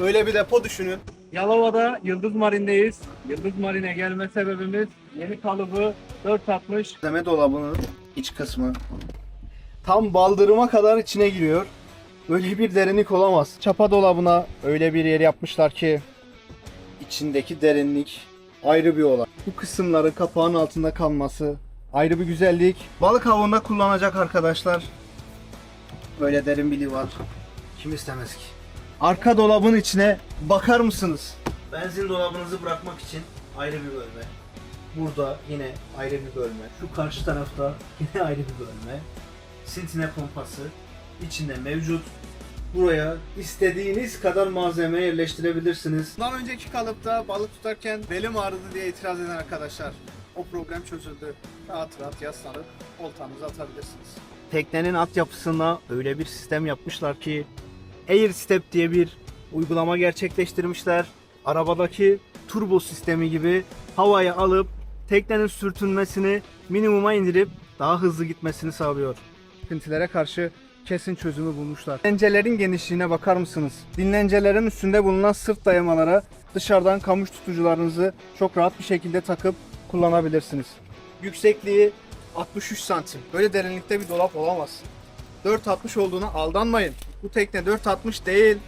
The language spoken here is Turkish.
Öyle bir depo düşünün. Yalova'da Yıldız Marin'deyiz. Yıldız Marin'e gelme sebebimiz yeni kalıbı 460 Malzeme dolabının iç kısmı. Tam baldırıma kadar içine giriyor. Böyle bir derinlik olamaz. Çapa dolabına öyle bir yer yapmışlar ki içindeki derinlik ayrı bir olay. Bu kısımların kapağın altında kalması ayrı bir güzellik. Balık avında kullanacak arkadaşlar. Böyle derin bir var. Kim istemez ki? Arka dolabın içine bakar mısınız? Benzin dolabınızı bırakmak için ayrı bir bölme. Burada yine ayrı bir bölme. Şu karşı tarafta yine ayrı bir bölme. Sintine pompası içinde mevcut. Buraya istediğiniz kadar malzeme yerleştirebilirsiniz. Bundan önceki kalıpta balık tutarken belim ağrıdı diye itiraz eden arkadaşlar. O problem çözüldü. Rahat rahat yaslanıp oltanızı atabilirsiniz. Teknenin altyapısına öyle bir sistem yapmışlar ki Air Step diye bir uygulama gerçekleştirmişler. Arabadaki turbo sistemi gibi havaya alıp teknenin sürtünmesini minimuma indirip daha hızlı gitmesini sağlıyor. Sıkıntılara karşı kesin çözümü bulmuşlar. Dinlencelerin genişliğine bakar mısınız? Dinlencelerin üstünde bulunan sırt dayamalara dışarıdan kamış tutucularınızı çok rahat bir şekilde takıp kullanabilirsiniz. Yüksekliği 63 santim. Böyle derinlikte bir dolap olamaz. 4.60 olduğuna aldanmayın. Bu tekne 4.60 değil,